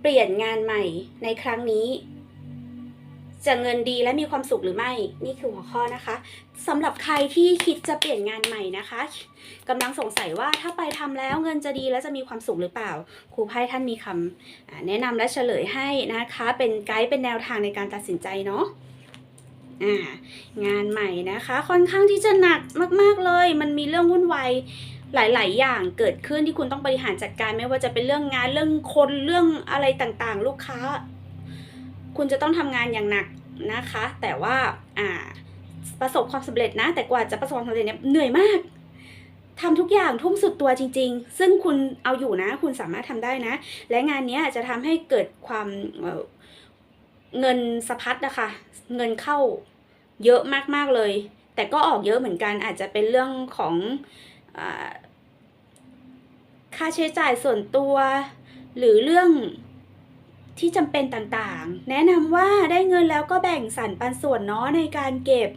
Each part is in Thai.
เปลี่ยนงานใหม่ในครั้งนี้ จะเงินดีและมีความสุขหรือไม่ นี่คือหัวข้อนะคะสำหรับใครที่คิดจะเปลี่ยนงานใหม่นะคะกำลังสงสัยว่าถ้าไปทำแล้วเงินจะดีและจะมีความสุขหรือเปล่า ครูไพ่ท่านมีคำอ่าแนะนำและเฉลยให้นะคะ เป็นไกด์เป็นแนวทางในการตัดสินใจเนาะงานใหม่นะคะ ค่อนข้างที่จะหนักมาก ๆเลย มันมีเรื่องวุ่นวาย หลาย ๆ อย่างเกิดขึ้นที่คุณต้องบริหารจัดการไม่ว่าจะเป็นเรื่องงานเรื่องคนเรื่องอะไรต่างๆ ลูกค้า คุณจะต้องทำงานอย่างหนักนะคะ แต่ว่าอ่าประสบความสำเร็จนะ แต่กว่าจะประสบความสำเร็จเนี่ยเหนื่อยมากทำทุกอย่างทุ่มสุดตัวจริง ๆ ซึ่งคุณเอาอยู่นะ คุณสามารถทำได้นะ และงานนี้จะทำให้เกิดความเอ่อเงินสะพัดนะคะ เงินเข้าเยอะมากๆเลย แต่ก็ออกเยอะเหมือนกันอาจจะเป็นเรื่องของ ค่าใช้จ่ายส่วนตัว หรือเรื่องที่จำเป็นต่างๆ แนะนำว่าได้เงินแล้วก็แบ่งสรรปันส่วนเนาะในการเก็บ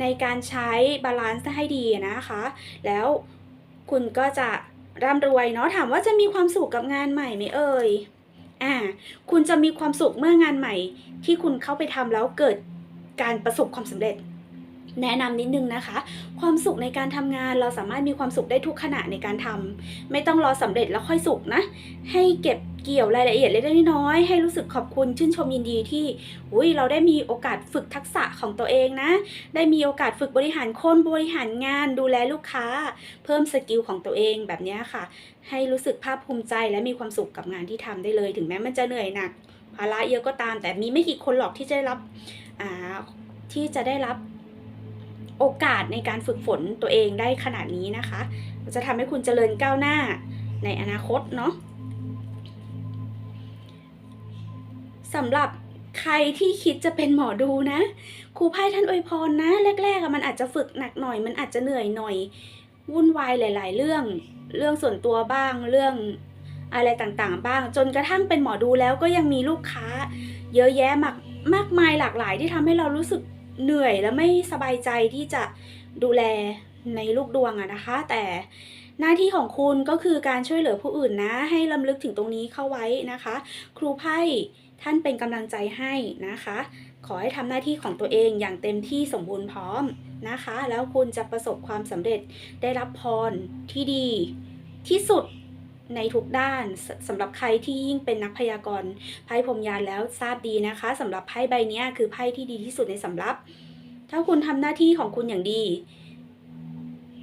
ในการใช้บาลานซ์ให้ดีนะคะ แล้วคุณก็จะร่ำรวยเนาะถามว่าจะมีความสุขกับงานใหม่ไหมเอ่ยอ่าคุณจะมีความสุขเมื่องานใหม่ ที่คุณเข้าไปทำแล้วเกิดการประสบความสำเร็จ แนะนำนิดนึงนะคะ ความสุขในการทำงานเราสามารถมีความสุขได้ทุกขณะในการทำไม่ต้องรอสำเร็จแล้วค่อยสุขนะ ให้เก็บเกี่ยวรายละเอียดเล็กๆน้อยๆให้รู้สึกขอบคุณชื่นชมยินดีที่อุ้ยเราได้มีโอกาสฝึกทักษะของตัวเองนะ ได้มีโอกาสฝึกบริหารคนบริหารงานดูแลลูกค้า เพิ่มสกิลของตัวเองแบบนี้ค่ะ ให้รู้สึกภาคภูมิใจและมีความสุขกับงานที่ทำได้เลย ถึงแม้มันจะเหนื่อยหนักภาระเยอะก็ตาม แต่มีไม่กี่คนหรอกที่จะได้รับอ่าที่จะได้รับ โอกาสในการฝึกฝนตัวเองได้ขนาดนี้นะคะ จะทำให้คุณเจริญก้าวหน้าในอนาคตเนาะสำหรับใครที่คิดจะเป็นหมอดูนะครูไพ่ท่านอวยพรนะแรกๆมันอาจจะฝึกหนักหน่อย มันอาจจะเหนื่อยหน่อย วุ่นวายหลาย ๆ เรื่อง เรื่องส่วนตัวบ้างเรื่องอะไรต่างๆ บ้าง จนกระทั่งเป็นหมอดูแล้วก็ยังมีลูกค้า เยอะแยะมากมากมายหลากหลายที่ทำให้เรารู้สึก เหนื่อยและไม่สบายใจที่จะดูแลในลูกดวงอะนะคะ แต่หน้าที่ของคุณก็คือการช่วยเหลือผู้อื่นนะ ให้ลำลึกถึงตรงนี้เข้าไว้นะคะ ครูไพ่ท่านเป็นกำลังใจให้นะคะ ขอให้ทำหน้าที่ของตัวเองอย่างเต็มที่สมบูรณ์พร้อมนะคะ แล้วคุณจะประสบความสำเร็จได้รับพรที่ดีที่สุด ในทุกด้านสสำหรับใครที่ยิ่งเป็นนักพยากรณ์ไพ่พรมยานแล้วทราบดีนะคะสำหรับไพ่ใบนี้คือไพ่ที่ดีที่สุดในสำรับ ถ้าคุณทำหน้าที่ของคุณอย่างดี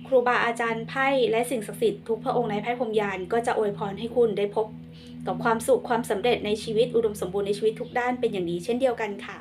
ครูบาอาจารย์ไพ่และสิ่งศักดิ์สิทธิ์ทุกพระองค์ในไพ่พรมยานก็จะอวยพรให้คุณได้พบกับความสุขความสำเร็จในชีวิตอุดมสมบูรณ์ในชีวิตทุกด้านเป็นอย่างดีเช่นเดียวกันค่ะ